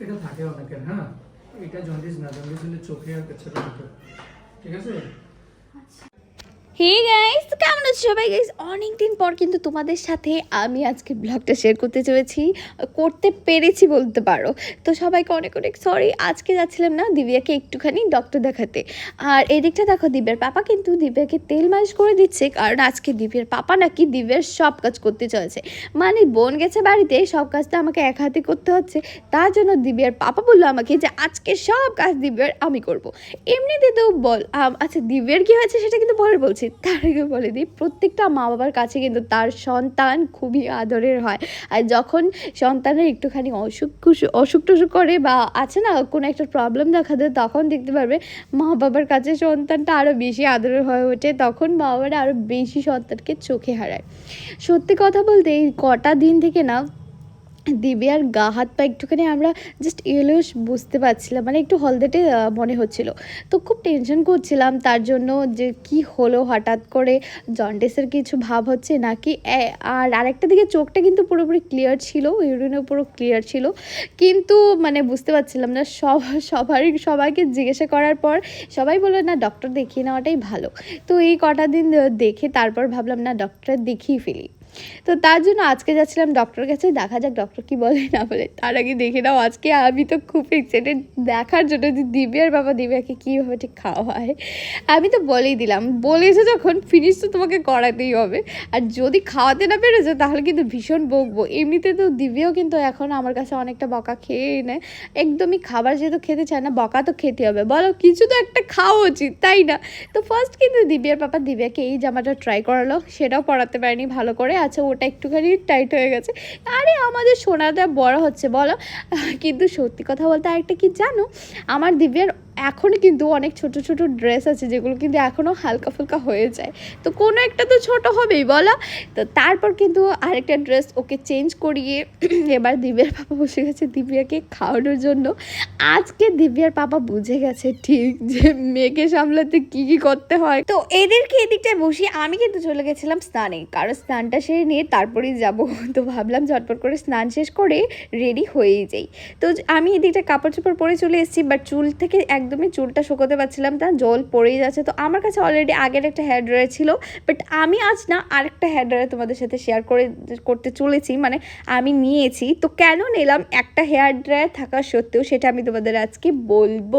এটা থাকে অনেকের হ্যাঁ? এটা জন্ডিস না জন্ডিস হলে চোখে আর পেছনে ঠিক আছে? হে গাইস কেমন আছো সবাই? গাইস অনেক দিন পর কিন্তু তোমাদের সাথে আমি আজকে ব্লগটা শেয়ার করতে চলেছি, করতে পেরেছি বলতে পারো। তো সবাইকে অনেক অনেক সরি আজকে যাচ্ছিলাম না দিব্যাকে একটুখানি ডক্টর দেখাতে। আর এদিকটা দেখো দিব্যার পাপা কিন্তু দিব্যাকে তেল মালিশ করে দিচ্ছে, কারণ আজকে দিব্যার পাপা নাকি দিব্যার সব কাজ করতে চলেছে। মানে বোন গেছে বাড়িতে, সব কাজটা আমাকে এক হাতে করতে হচ্ছে। তার জন্য দিব্যার পাপা বলল আমাকে যে আজকে সব কাজ দিব্যার আমি করব। এমনিতে তো বল আচ্ছা দিব্যের কি হয়েছে সেটা কিন্তু পরে বলছি। তার আগে বলে দিই, প্রত্যেকটা মা বাবার কাছে কিন্তু তার সন্তান খুবই আদরের হয়। আর যখন সন্তানের একটুখানি অসুখ অসুখ টসুখ করে বা আছে না, কোনো একটা প্রবলেম দেখা দেয়, তখন দেখতে পারবে মা বাবার কাছে সন্তানটা আরও বেশি আদরের হয়ে ওঠে, তখন মা বাবারা আরও বেশি সন্তানকে চোখে হারায়। সত্যি কথা বলতে এই কটা দিন থেকে না দিব্যার গা, হাত, পা একটুখানি আমরা জাস্ট এলোস বুঝতে পারছিলাম মানে একটু হলদেটে মনে হচ্ছিল। তো খুব টেনশন করছিলাম, তার জন্য যে কি হলো হঠাৎ করে, জন্ডিসের কিছু ভাব হচ্ছে নাকি? আর আরেকটা দিকে চোখটা কিন্তু পুরোপুরি ক্লিয়ার ছিল, ইউরিনও পুরো ক্লিয়ার ছিল। কিন্তু মানে বুঝতে পারছিলাম না, সব, সবারই, সবাইকে জিজ্ঞাসা করার পর সবাই বলল, না ডক্টর দেখিয়ে নেওয়াটাই ভালো। তো এই কটা দিন দেখে তারপর ভাবলাম, না ডক্টর দেখিয়ে ফেলি। তো তার জন্য আজকে যাচ্ছিলাম ডক্টর কাছে, দেখা যাক ডক্টর কি বলে, না বলে। তার আগে দেখে নাও, আজকে আমি তো খুব এক্সাইটেড দেখার জন্য যে দিব্যার বাবা, দিব্যাকে কীভাবে ঠিক খাওয়া হয়, আমি তো বলেই দিলাম। বলেছে যখন ফিনিশ তো তোমাকে করাতেই হবে। আর যদি খাওয়াতে না পেরেছ, তাহলে কিন্তু ভীষণ বকবো। এমনিতে তো দিব্যাও কিন্তু এখন আমার কাছে অনেকটা বকা খেয়ে নেয় একদমই খাবার যেহেতু খেতে চায় না, বকা তো খেতে হবে। বলো, কিছু তো একটা খাওয়া উচিত, তাই না? তো ফার্স্ট কিন্তু দিব্যার পাপা দিব্যাকে এই জামাটা ট্রাই করালো, সেটাও পরাতে পারেনি ভালো করে। আচ্ছা ওটা একটুখানি টাইট হয়ে গেছে। আরে আমাদের সোনাটা বড় হচ্ছে, বলো। কিন্তু সত্যি কথা বলতে আরেকটা কি জানো? আমার দিব্যার এখনও কিন্তু অনেক ছোট ছোট ড্রেস আছে যেগুলো কিন্তু এখনও হালকা ফুলকা হয়ে যায়। তো কোনো একটা তো ছোট হবেই, বলো? তো তারপর কিন্তু আরেকটা ড্রেস ওকে চেঞ্জ করিয়ে এবার দিব্যার পাপা বসে গেছে দিব্যাকে খাওয়ানোর জন্য। আজকে দিব্যার পাপা বুঝে গেছে ঠিক যে মেয়েকে সামলাতে কি কি করতে হয়। তো এদেরকে এদিকটায় বসিয়ে আমি কিন্তু চলে গেছিলাম স্নানে। কারণ স্নানটা সেরে নিয়ে তারপরেই যাব। তো ভাবলাম ঝটপট করে স্নান শেষ করে রেডি হয়েই যাই। তো আমি এদিকটা কাপড় চোপড় পরে চলে এসেছি, বাট চুল থেকে একদমই চুলটা শুকোতে পারছিলাম না, জল পড়েই যাচ্ছে। তো আমার কাছে অলরেডি আগের একটা হেয়ার ড্রায়ার ছিল বাট আমি আজ না আরেকটা হেয়ার ড্রায়ার তোমাদের সাথে শেয়ার করে করতে চলেছি মানে আমি নিয়েছি। তো কেন নিলাম একটা হেয়ার ড্রায়ার থাকা সত্ত্বেও সেটা আমি তোমাদের আজকে বলব।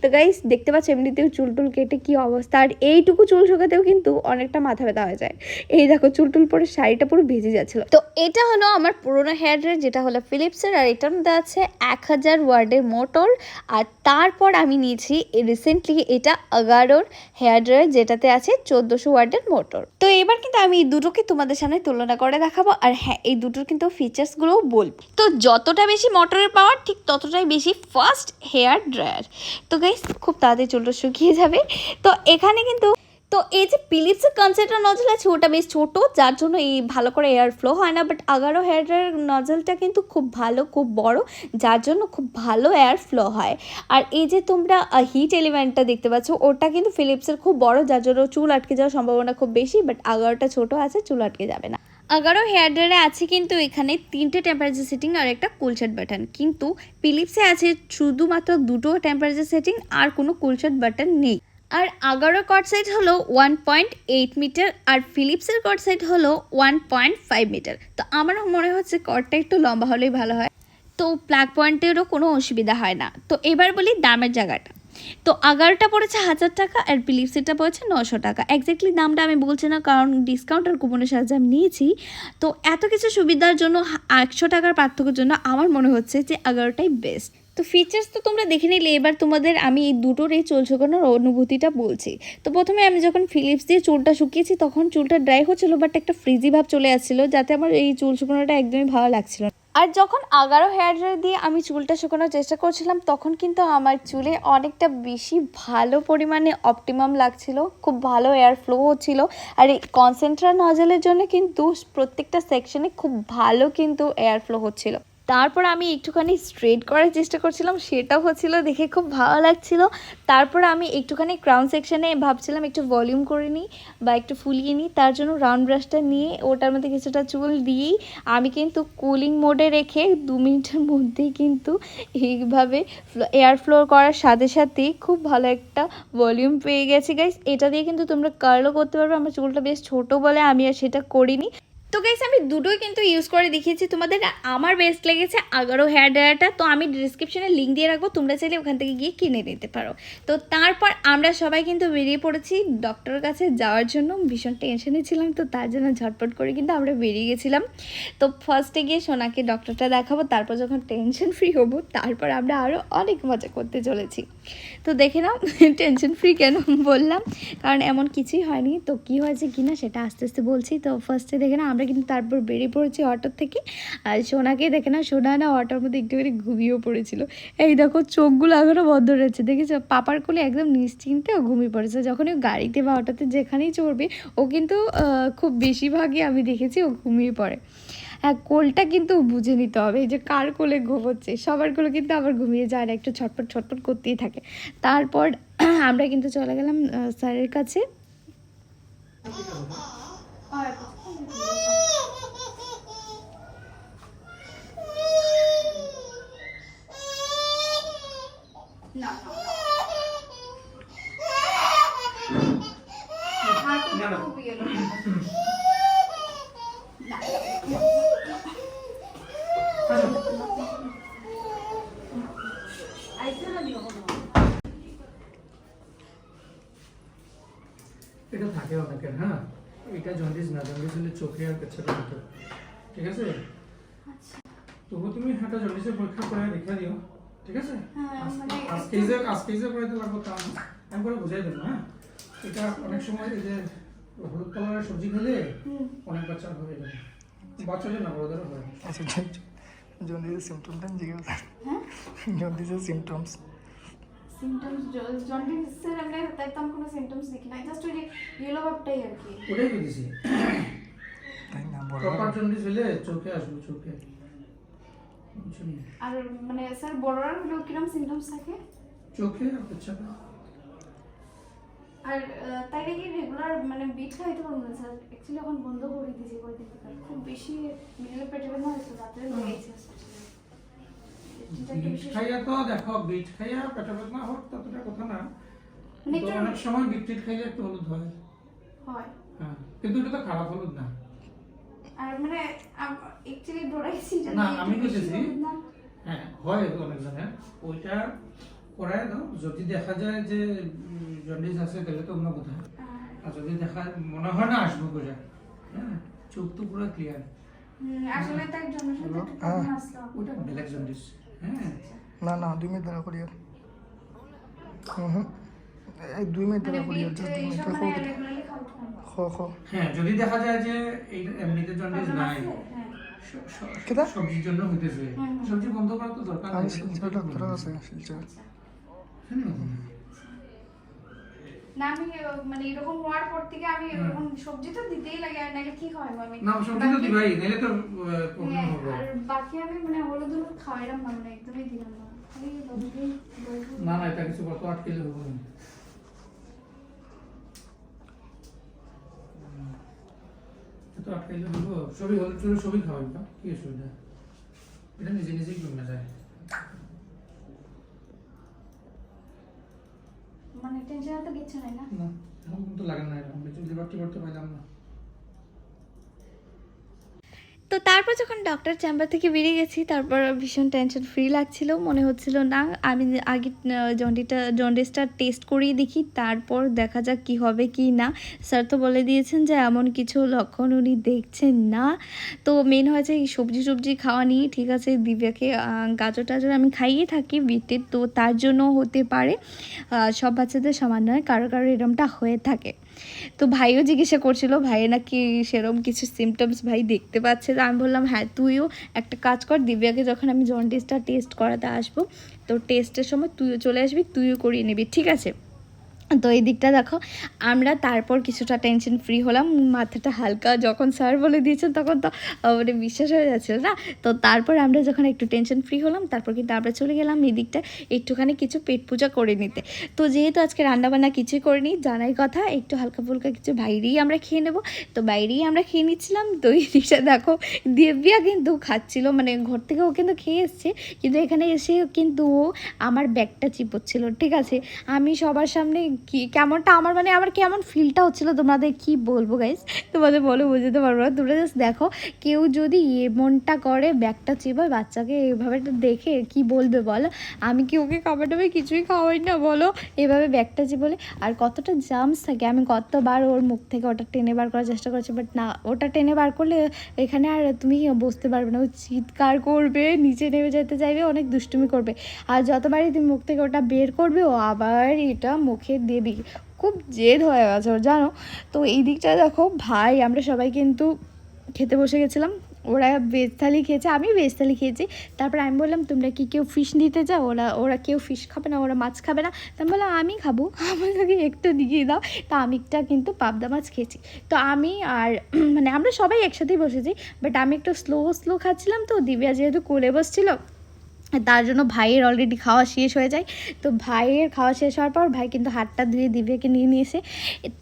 তো গাইস দেখতে পাচ্ছ এমনিতেও চুল টুল কেটে কি অবস্থা, আর এইটুকু চুল শুকাতেও কিন্তু অনেকটা মাথা ব্যথা হয়ে যায়। এই দেখো চুল টুল পরে শাড়িটা পুরো ভিজে যাচ্ছিল। তো এটা হলো আমার পুরোনো হেয়ার ড্রায়ার যেটা হলো ফিলিপসের আর এটার মধ্যে আছে এক হাজার ওয়ার্ডের মোটর আর তারপর আমি নিয়েছি। রিসেন্টলি এটা এগারোর হেয়ার ড্রায়ার যেটাতে আছে চোদ্দশো ওয়ার্ডের মোটর তো এবার কিন্তু আমি এই দুটোকে তোমাদের সামনে তুলনা করে দেখাবো আর হ্যাঁ এই দুটোর কিন্তু ফিচার্সগুলোও বলব। তো যতটা বেশি মোটরের পাওয়ার ঠিক ততটাই বেশি ফাস্ট হেয়ার ড্রায়ার তো গাইস খুব তাড়াতাড়ি চুলটা শুকিয়ে যাবে। তো এখানে কিন্তু তো এই যে ফিলিপসের কনসেন্ট্রা নজল আছে, ওটা বেশ ছোট, যার জন্য এই ভালো করে এয়ার ফ্লো হয় না বাট আগারো হেয়ার ড্রায়ার নজলটা কিন্তু খুব ভালো, খুব বড়, যার জন্য খুব ভালো এয়ার ফ্লো হয়। আর এই যে তোমরা হিট এলিমেন্টটা দেখতে পাচ্ছ, ওটা কিন্তু ফিলিপসের খুব বড়, যার জন্য চুল আটকে যাওয়ার সম্ভাবনা খুব বেশি বাট আগারোটা ছোট আছে, চুল আটকে যাবে না। আগারো হেয়ার ড্রায়ারে আছে কিন্তু এখানে তিনটে টেম্পারেচার সেটিং আর একটা কুলশাট বাটন কিন্তু ফিলিপসে আছে শুধুমাত্র দুটো টেম্পারেচার সেটিং আর কোনো কুলশাট বাটন নেই। আর আগারো কট সাইড হলো ওয়ান পয়েন্ট এইট মিটার আর ফিলিপসের কট সাইড হলো ওয়ান পয়েন্ট ফাইভ মিটার তো আমার মনে হচ্ছে কটটা একটু লম্বা হলেই ভালো হয়। তো প্লাগ পয়েন্টেরও কোনো অসুবিধা হয় না। তো এবার বলি দামের জায়গাটা। তো আগারোটা পড়েছে হাজার টাকা আর ফিলিপসেরটা পড়েছে নশো টাকা। এক্স্যাক্টলি দামটা আমি বলছি না, কারণ ডিসকাউন্ট আর কুপনের সাহায্যে আমি নিয়েছি। তো এত কিছু সুবিধার জন্য, একশো টাকার পার্থক্যের জন্য আমার মনে হচ্ছে যে এগারোটাই বেস্ট তো ফিচার্স তো তোমরা দেখে নিলে। এবার তোমাদের আমি এই দুটোর এই চুল শুকানোর অনুভূতিটা বলছি। তো প্রথমে আমি যখন ফিলিপস দিয়ে চুলটা শুকিয়েছি, তখন চুলটা ড্রাই হচ্ছিল বাট একটা ফ্রিজি ভাব চলে আসছিল, যাতে আমার এই চুল শুকানোটা একদমই ভালো লাগছিল। আর যখন আগারো হেয়ার ড্রায়ার দিয়ে আমি চুলটা শুকানোর চেষ্টা করছিলাম, তখন কিন্তু আমার চুলে অনেকটা বেশি ভালো পরিমাণে অপটিমাম লাগছিল, খুব ভালো এয়ার ফ্লো হচ্ছিল। আর এই কনসেন্ট্রা নজলের জন্য কিন্তু প্রত্যেকটা সেকশনে খুব ভালো কিন্তু এয়ার ফ্লো হচ্ছিল। তারপর আমি একটুখানি স্ট্রেট করার চেষ্টা করছিলাম, সেটাও হচ্ছিল, দেখে খুব ভালো লাগছিল। তারপর আমি একটুখানি ক্রাউন সেকশনে ভাবছিলাম একটু ভলিউম করে নিই বা একটু ফুলিয়ে নিই, তার জন্য রাউন্ড ব্রাশটা নিয়ে ওটার মধ্যে কিছুটা চুল দিয়েই আমি কিন্তু কুলিং মোডে রেখে দু মিনিটের মধ্যেই কিন্তু এইভাবে এয়ার ফ্লো করার সাথে সাথেই খুব ভালো একটা ভলিউম পেয়ে গেছি গাইস এটা দিয়ে কিন্তু তোমরা কার্লও করতে পারবে, আমার চুলটা বেশ ছোট বলে আমি আর সেটা করিনি। তো গাইস আমি দুটোই কিন্তু ইউজ করে দেখিয়েছি। তোমাদের আমার বেস্ট লেগেছে আগারো হেয়ার ড্রায়ারটা তো আমি ডিসক্রিপশনে লিঙ্ক দিয়ে রাখব, তোমরা চাইলে ওখান থেকে গিয়ে কিনে নিতে পারো। তো তারপর আমরা সবাই কিন্তু বেরিয়ে পড়েছি ডক্টরের কাছে যাওয়ার জন্য। ভীষণ টেনশনে ছিলাম, তো তার জন্য ঝটপট করে কিন্তু আমরা বেরিয়ে গেছিলাম। তো ফার্স্টে গিয়ে সোনাকে ডক্টরটা দেখাবো, তারপর যখন টেনশন ফ্রি হব, তারপর আমরা আরও অনেক মজা করতে চলেছি। তো দেখে নাও টেনশন ফ্রি কেন বললাম? কারণ এমন কিছুই হয়নি। তো কী হয়েছে কি না সেটা আস্তে আস্তে বলছি। তো ফার্স্টে দেখে না আমরা কিন্তু তারপর বেরিয়ে পড়েছি অটোর থেকে। আর সোনাকে দেখে না সোনা না অটোর মধ্যে একটুখানি ঘুমিয়েও পড়েছিল। এই দেখো, চোখগুলো এখনও বন্ধ রয়েছে, দেখেছ? পাপার কোলে একদম নিশ্চিন্তে ও ঘুমিয়ে পড়েছে। যখন ও গাড়িতে বা অটোতে যেখানেই চড়বে, ও কিন্তু খুব বেশিরভাগই আমি দেখেছি ও ঘুমিয়ে পড়ে। হ্যাঁ কোলটা কিন্তু বুঝে নিতে হবে, এই যে কার কোলে ঘুমোচ্ছে? সবার কোলে কিন্তু আবার ঘুমিয়ে যায় না, একটু ছটপট ছটপট করতেই থাকে। তারপর আমরা কিন্তু চলে গেলাম স্যারের কাছে। না, না। আসো। এটা থাকে অনেকের হ্যাঁ এটা জন্ডিস না জন্ডিস চোখে আর মতো ঠিক আছে? তবু তুমি হাঁটা জন্ডিসের পরীক্ষা করে রেখে দিও ঠিক আছে? আজকে যে আজকে যে করাইতে লাগবো তা আমি করে বুঝাই দেবো হ্যাঁ? এটা অনেক সময় এই যে হলুদ কালারের সবজি খেলে অনেক বাচ্চার হয়ে যাবে। বাচ্চাদের না বড়দেরও হয় আচ্ছা জন্ডিসের সিমটমটা জিজ্ঞাসা হ্যাঁ? জন্ডিসের সিমটমস সিমটমস জন্ডিসের আমরা তেমন কোনো সিমটমস দেখি না জাস্ট ওই যে ইয়েলো ভাবটাই আর কি ওটাই বুঝেছি তাই না বড় প্রপার জন্ডিস হলে চোখে আসবে চোখে আর মানে স্যার বড়রা হলেও কীরকম সিমটমস থাকে চোখে পেছনে আর তাই নাকি রেগুলার মানে বিট খাইতে পারব না স্যার অ্যাকচুয়ালি এখন বন্ধ করে দিয়েছি কয়েকদিন থেকে খুব বেশি মিলে পেটে ব্যথা হয়েছে রাত্রে লেগেছে বিট খাইয়া তো দেখো বিট খাইয়া পেটে বেদনা হোক ততটা কথা না। মানে তো একটু- অনেক সময় বিট টিট খাইলে একটু হলুদ হয়। হয়। হ্যাঁ কিন্তু এটা তো খারাপ হলুদ না। আর মানে অ্যাকচুয়ালি ডরাইছি যে না, আমি বুঝেছি। হ্যাঁ হয় অনেক জনের ওইটা করায় দাও। যদি দেখা যায় যে জন্ডিস আছে তাহলে তো অন্য কথা। আর যদি দেখা মনে হয় না আসব বোঝা হ্যাঁ চোখ তো পুরো ক্লিয়ার আসলে তার জন্য। ওটা জন্ডিস। না না দুই মিনিট দাঁড়া করি আর হুম এই দুই মিনিট মানে দাঁড়া করি আর দুই মিনিট মানে খ খ হ্যাঁ যদি দেখা যায় যে এই এমনিতে জন্ডিস নাই হ্যাঁ স- স- কেটা? সবজির জন্য হইতেছে হুম। সবজি বন্ধ করার তো দরকার নাই। শিলচর ডাক্তার আছে শিলচর হুম। না আমি মানে এরকম হওয়ার পর থেকে আমি এরকম সবজি তো দিতেই লাগে আর নাহলে কি খাওয়াবো আমি? না সবজি তো বাকি- দিবাই নাহলে তো প্রবলেম হ্যাঁ, হবে। আর বাকি আমি মানে হলুদ হলুদ খাওয়াইলাম না মানে একদমই দিলাম না। খালি হলুদই দই- না না এটা কিছু কত আটকেলে হবে তো আটকাইলে হইব সবই হলুদ সবই খাওয়াই কি অসুবিধা? এটা নিজে নিজেই কমে যায় মানে টেনশন তো কিচ্ছু নাই না। না, এখন কিন্তু লাগে না এরকম কিছু লিভার টিভার তো পাইলাম না তো তারপর যখন ডক্টর চেম্বার থেকে বেরিয়ে গেছি, তারপর ভীষণ টেনশন ফ্রি লাগছিল। মনে হচ্ছিল, না, আমি আগে জন্ডিটা জন্ডিসটা টেস্ট করিয়ে দেখি, তারপর দেখা যাক কি হবে কি না। স্যার তো বলে দিয়েছেন যে, এমন কিছু লক্ষণ উনি দেখছেন না। তো মেন হয়েছে এই সবজি সবজি খাওয়া নিয়ে, ঠিক আছে, দিব্যাকে গাজর, টাজর আমি খাইয়ে থাকি বিটের, তো তার জন্য হতে পারে সব বাচ্চাদের সমান নয়, কারও কারও এরমটা হয়ে থাকে। তো ভাইও জিজ্ঞাসা করছিল ভাইয়ের নাকি সেরম কিছু সিমটমস ভাই দেখতে পাচ্ছে? তো আমি বললাম হ্যাঁ তুইও একটা কাজ কর, দিব্যাকে যখন আমি জন্ডিসটা টেস্ট করাতে আসব, তো টেস্টের সময় তুইও চলে আসবি, তুইও করিয়ে নিবি, ঠিক আছে? তো এই দিকটা দেখো, আমরা তারপর কিছুটা টেনশন ফ্রি হলাম, মাথাটা হালকা যখন স্যার বলে দিয়েছেন তখন তো মানে বিশ্বাস হয়ে যাচ্ছিল না? তো তারপর আমরা যখন একটু টেনশন ফ্রি হলাম, তারপর কিন্তু আমরা চলে গেলাম এই দিকটা একটুখানি কিছু পেট পূজা করে নিতে। তো যেহেতু আজকে রান্নাবান্না কিছুই করিনি, জানাই কথা, একটু হালকা ফুলকা কিছু বাইরেই আমরা খেয়ে নেব। তো বাইরেই আমরা খেয়ে নিচ্ছিলাম, তো এই দিকটা দেখো, দিব্যা কিন্তু খাচ্ছিল মানে ঘর থেকে ও কিন্তু খেয়ে এসছে, কিন্তু এখানে এসে কিন্তু ও আমার ব্যাগটা চিপোচ্ছিল, ঠিক আছে? আমি সবার সামনে কি, কেমনটা? আমার মানে আমার কেমন ফিলটা হচ্ছিল তোমাদের কি বলব গাইস তোমাদের বলে, বোঝাতে পারব না। তোমরা জাস্ট দেখো, কেউ যদি এমনটা করে, ব্যাগটা চিপায় বাচ্চাকে একটু দেখে কি বলবে বলো? আমি কি ওকে খাবার কিছুই খাওয়াই না বলো? এভাবে ব্যাগটা চিপলে আর কতটা জামস থাকে? আমি কতবার ওর মুখ থেকে ওটা টেনে বার করার চেষ্টা করছি বাট না, ওটা টেনে বার করলে এখানে আর তুমি বসতে পারবে না। ও চিৎকার করবে, নিচে নেমে যেতে চাইবে, অনেক দুষ্টুমি করবে। আর যতবারই তুমি মুখ থেকে ওটা বের করবে, ও আবার এটা মুখে দেবে খুব জেদ হয়ে গেছে ওর জানো? তো এই দিকটা দেখো, ভাই, আমরা সবাই কিন্তু খেতে বসে গেছিলাম। ওরা ভেজ থালি খেয়েছে, আমি ভেজ থালি খেয়েছি। তারপর আমি বললাম, তোমরা কি কেউ ফিশ নিতে চাও? ওরা ওরা কেউ ফিশ খাবে না, ওরা মাছ খাবে না। তা আমি বললাম, আমি খাব। আমাকে একটু দিয়ে দাও। তা আমিটা কিন্তু পাবদা মাছ খেয়েছি। তো আমি আর মানে আমরা সবাই একসাথেই বসেছি বাট আমি একটু স্লো স্লো খাচ্ছিলাম তো, দিব্যা যেহেতু কোলে বসছিলো তার জন্য ভাইয়ের অলরেডি খাওয়া শেষ হয়ে যায়। তো ভাইয়ের খাওয়া শেষ হওয়ার পর ভাই কিন্তু হাতটা ধুয়ে দিব্যাকে নিয়ে নিয়েছে।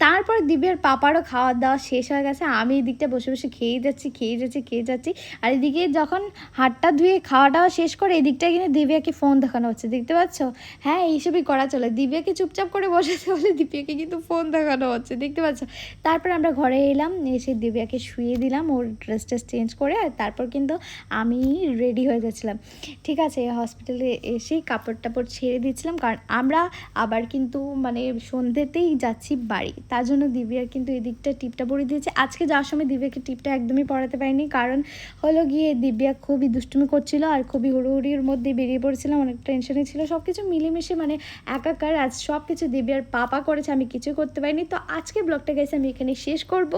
তারপর দিব্যার পাপারও খাওয়া দাওয়া শেষ হয়ে গেছে। আমি এই দিকটা বসে বসে খেয়ে যাচ্ছি খেয়ে যাচ্ছি খেয়ে যাচ্ছি। আর এদিকে যখন হাতটা ধুয়ে খাওয়া দাওয়া শেষ করে এদিকটা কিন্তু দিব্যাকে ফোন দেখানো হচ্ছে। দেখতে পাচ্ছ? হ্যাঁ এইসবই করা চলে। দিব্যাকে চুপচাপ করে বসেছে বলে দিব্যাকে কিন্তু ফোন দেখানো হচ্ছে। দেখতে পাচ্ছ? তারপর আমরা ঘরে এলাম, এসে দিব্যাকে শুয়ে দিলাম। ওর ড্রেস ট্রেস চেঞ্জ করে, আর তারপর কিন্তু আমি রেডি হয়ে যাচ্ছিলাম ঠিক আছে হসপিটালে এসেই কাপড় টাপড় ছেড়ে দিয়েছিলাম। কারণ আমরা আবার কিন্তু মানে সন্ধ্যেতেই যাচ্ছি বাড়ি। তার জন্য দিব্যার কিন্তু এই দিকটা টিপটা পরিয়ে দিয়েছে। আজকে যাওয়ার সময় দিব্যাকে টিপটা একদমই পড়াতে পারিনি। কারণ হলো গিয়ে দিব্যা খুবই দুষ্টুমি করছিল আর খুবই হুড়োহুড়ির মধ্যে বেরিয়ে পড়েছিলাম অনেক টেনশনে ছিল। সব কিছু মিলেমিশে মানে একাকার আজ সব কিছু দিব্যার পাপা করেছে, আমি কিছু করতে পারিনি। তো আজকে ব্লগটা গেছে আমি এখানে শেষ করব।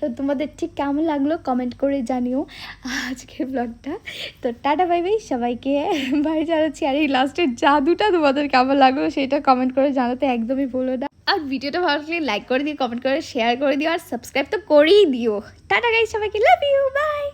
তো তোমাদের ঠিক কেমন লাগল কমেন্ট করে জানিও আজকের ব্লগটা তো টাটা বাই বাই সবাইকে। বাই জানাচ্ছি আর এই লাস্টের জাদুটা তোমাদের কেমন লাগল সেটা কমেন্ট করে জানাতে একদমই ভুলো না। আর ভিডিওটা ভালো লাগলে লাইক করে দিও কমেন্ট করে শেয়ার করে দিও, আর সাবস্ক্রাইব তো করেই দিও। টাটা গাই সবাইকে লাভ ইউ বাই